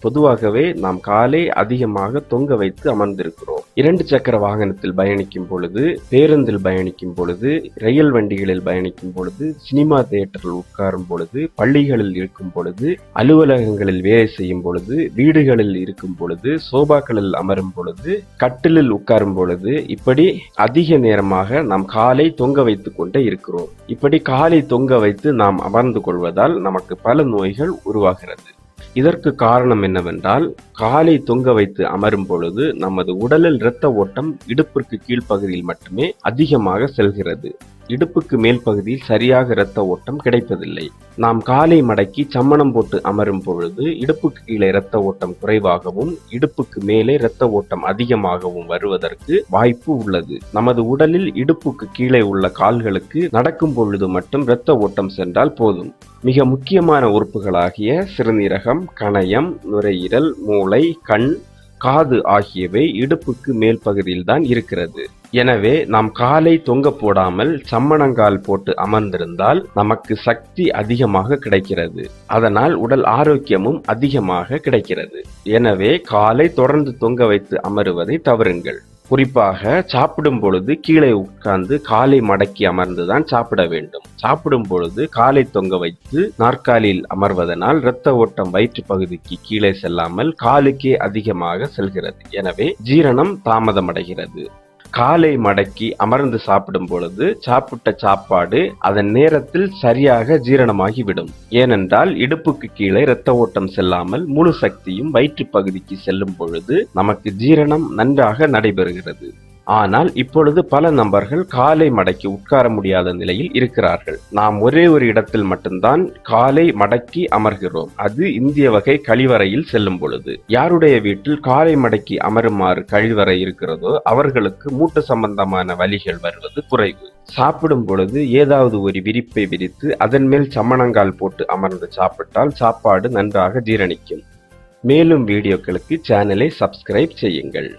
பொதுவாகவே நாம் காலை அதிகமாக தொங்க வைத்து அமர்ந்திருக்கிறோம். இரண்டு சக்கர வாகனத்தில் பயணிக்கும் பொழுது பேருந்தில் பயணிக்கும் பொழுது ரயில் வண்டிகளில் பயணிக்கும் பொழுது சினிமா தியேட்டரில் உட்காரும் பொழுது பள்ளிகளில் இருக்கும் பொழுது அலுவலகங்களில் வேலை செய்யும் பொழுது வீடுகளில் இருக்கும் பொழுது சோபாக்களில் அமரும் பொழுது கட்டிலில் உட்காரும் பொழுது இப்படி அதிக நேரமாக நாம் காலை தொங்க வைத்துக் கொண்டே இருக்கிறோம். இப்படி காலை தொங்க வைத்து நாம் அமர்ந்து கொள்வதால் நமக்கு பல நோய்கள் உருவாகிறது. இதற்கு காரணம் என்னவென்றால் காலை தொங்க வைத்து அமரும் பொழுது நமது உடலில் இரத்த ஓட்டம் இடுப்பிற்கு கீழ்ப்பகுதியில் மட்டுமே அதிகமாக செல்கிறது. இடுப்புக்கு மேல் பகுதியில் சரியாக இரத்த ஓட்டம் கிடைப்பதில்லை. நாம் காலை மடக்கி சம்மணம் போட்டு அமரும் பொழுது இடுப்புக்கு கீழே இரத்த ஓட்டம் குறைவாகவும் இடுப்புக்கு மேலே இரத்த ஓட்டம் அதிகமாகவும் வருவதற்கு வாய்ப்பு உள்ளது. நமது உடலில் இடுப்புக்கு கீழே உள்ள கால்களுக்கு நடக்கும் பொழுது மட்டும் இரத்த ஓட்டம் சென்றால் போதும். மிக முக்கியமான உறுப்புகளாகிய சிறுநீரகம் கணையம் நுரையீரல் மூளை கண் காது ஆகியவை இடுப்புக்கு மேல் பகுதியில் தான் இருக்கிறது. எனவே நாம் காலை தொங்க போடாமல் சம்மணங்கால் போட்டு அமர்ந்திருந்தால் நமக்கு சக்தி அதிகமாக கிடைக்கிறது. அதனால் உடல் ஆரோக்கியமும் அதிகமாக கிடைக்கிறது. எனவே காலை தொடர்ந்து தொங்க வைத்து அமருவதை தவறுங்கள். குறிப்பாக சாப்பிடும் பொழுது கீழே உட்கார்ந்து காலை மடக்கி அமர்ந்துதான் சாப்பிட வேண்டும். சாப்பிடும் பொழுது காலை தொங்க வைத்து நாற்காலியில் அமர்வதனால் இரத்த ஓட்டம் வயிற்று பகுதிக்கு கீழே செல்லாமல் காலுக்கே அதிகமாக செல்கிறது. எனவே ஜீரணம் தாமதமடைகிறது. காலை மடக்கி அமர்ந்து சாப்பிடும் பொழுது சாப்பிட்ட சாப்பாடு அதன் நேரத்தில் சரியாக ஜீரணமாகிவிடும். ஏனென்றால் இடுப்புக்கு கீழே இரத்த ஓட்டம் செல்லாமல் முழு சக்தியும் வயிற்று பகுதிக்கு செல்லும் பொழுது நமக்கு ஜீரணம் நன்றாக நடைபெறுகிறது. ஆனால் இப்பொழுது பல நபர்கள் காலை மடக்கி உட்கார முடியாத நிலையில் இருக்கிறார்கள். நாம் ஒரே ஒரு இடத்தில் மட்டும்தான் காலை மடக்கி அமர்கிறோம். அது இந்திய வகை கழிவறையில் செல்லும் பொழுது. யாருடைய வீட்டில் காலை மடக்கி அமருமாறு கழிவறை இருக்கிறதோ அவர்களுக்கு மூட்டு சம்பந்தமான வலிகள் வருவது குறைவு. சாப்பிடும் பொழுது ஏதாவது ஒரு விரிப்பை விரித்து அதன் மேல் சம்மணங்கால் போட்டு அமர்ந்து சாப்பிட்டால் சாப்பாடு நன்றாக ஜீரணிக்கும். மேலும் வீடியோக்களுக்கு சேனலை சப்ஸ்கிரைப் செய்யுங்கள்.